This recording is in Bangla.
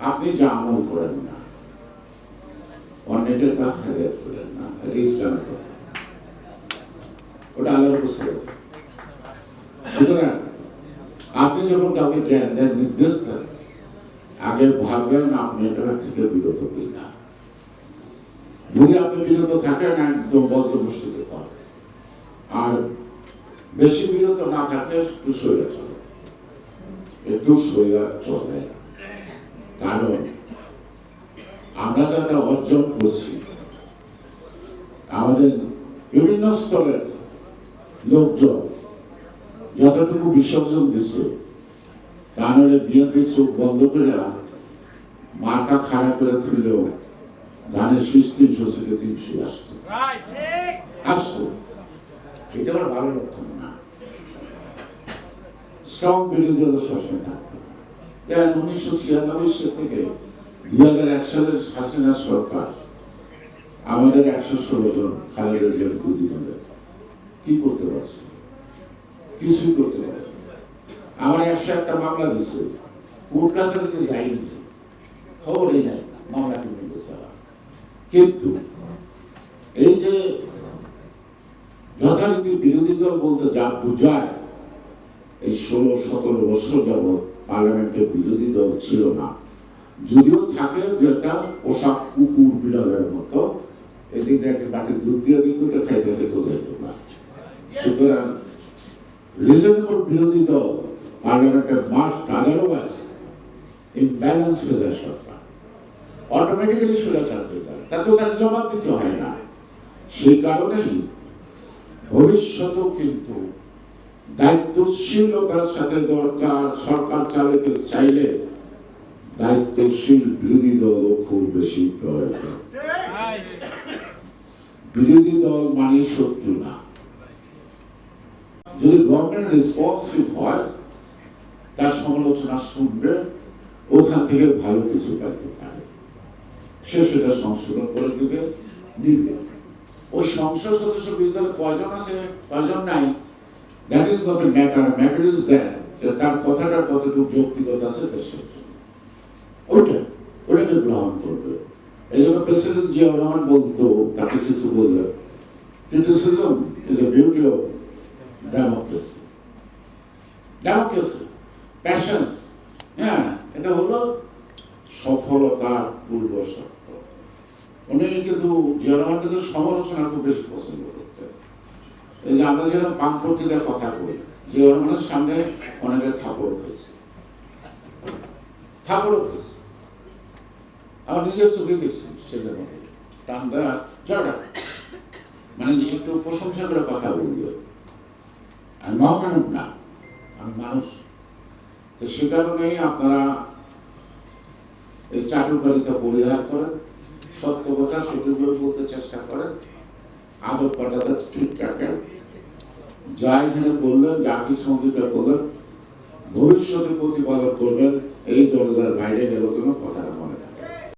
আপনি যা করেন না। অনেকের তা হেদায়ত করেন না কথা ওটা সুতরাং আপনি যখন কাউকে জ্ঞান দেন, নির্দেশ দেন, আগে ভাববেন আপনি এটা থেকে বিরত কিনা। যদি আপনি বিরত থাকেন একদম বজ্রবস্তুতে পাবেন আর বেশি বিরত না থাকলে সইয়া চলে। একটু সইয়া চলে। কারণ আমরা যারা অর্জন করছি, আমাদের বিভিন্ন স্তরের লোকজন যতটুকু বিসর্জন দিচ্ছে, তা নাহলে চোখ বন্ধ করে মাথা খারাপ করে তুললেও ধানের শীষ তিনশো থেকে তিনশো আসতো। আসতো। এটা আমার ভালো লক্ষণ না। স্ট্রং বিরোধী সবসময় থাকতো। তাই উনিশশো ছিয়ানব্বই সাল থেকে দুই হাজার এক সালের হাসিনা সরকার আমাদের একশো ষোলো জন জেল বুদ্ধি হলে কি করতে পারছে? কিছুই করতে পারে আমার একশো একটা মামলা দিছে কোর্ট কাছারিতে যাইনি খবরই নাই মামলা কিন্তু কিন্তু এই যে যথারীতি বিরোধী দল বলতে যা বুঝায়, এই ষোলো সতেরো বছর যাবৎ পার্লামেন্টে বিরোধী দল ছিল না। যদিও থাকে একটা পোশাক কুকুর বিড়ালের মতো, এদিক থেকে বাটি দুধ দিয়ে ওটা খাইতে খেতে যেত না সুতরাং রিজনেবল বিরোধী দল পার্লামেন্টের মাস আদারওয়াইজ ইমব্যালেন্স হয়ে যায় সরকার। অটোমেটিক্যালি সুরাচার হয়ে যায় তাতে তাকে জবাব দিতে হয় না। সেই কারণেই ভবিষ্যতেও কিন্তু দায়িত্বশীলতার সাথে দরকার, সরকার চালাতে চাইলে দায়িত্বশীল বিরোধী দলও খুব বেশি প্রয়োজন। বিরোধী দল মানে শত্রু না। যদি গভর্নমেন্ট রেসপন্সিভ হয়, তার সমালোচনা শুনবে, ওখান থেকে ভালো কিছু পাইতে পারে। সে সেটা সংশোধন করে দিবে, নিবে। ওই সংসদ সদস্য বিরোধী দল কয়জন আছে? কয়জন নাই? That is not matter matter is that তার কথাটা কতটুকু যৌক্তিকত আছে দেশের ওইটা ওটাকে গ্রহণ করবে। এই জন্য প্রেসিডেন্ট জিয়া রহমান বলতো তাকে কিছু বলবে criticism is a beauty of democracy. Democracy, patience, হ্যাঁ এটা হলো সফলতার পূর্ব শর্ত উনি কিন্তু জিয়া রহমান কিন্তু সমালোচনা খুব বেশি পছন্দ করতেন এই যে আমরা যেরকম পাম্পটিদের কথা বলি জিয়া রহমানের সামনে অনেকে থাপড় হয়েছে। থাপড় হয়েছে। আমার নিজের চোখে দেখছি সেটার মধ্যে টান্দা জড়া মানে একটু প্রশংসা করে কথা বলবে। আমি মহামানব না, আমি মানুষ। তো সে কারণেই আপনারা এই চাটুকারিতা পরিহার করেন, সত্য কথা সঠিকভাবে বলতে চেষ্টা করেন। আদব পাঠাতে ঠিক থাকে যা এখানে বললেন, যা কি সঙ্গীতা করলেন ভবিষ্যতে প্রতিপালন করবেন, এই দরজার বাইরে গেল কোনো কথা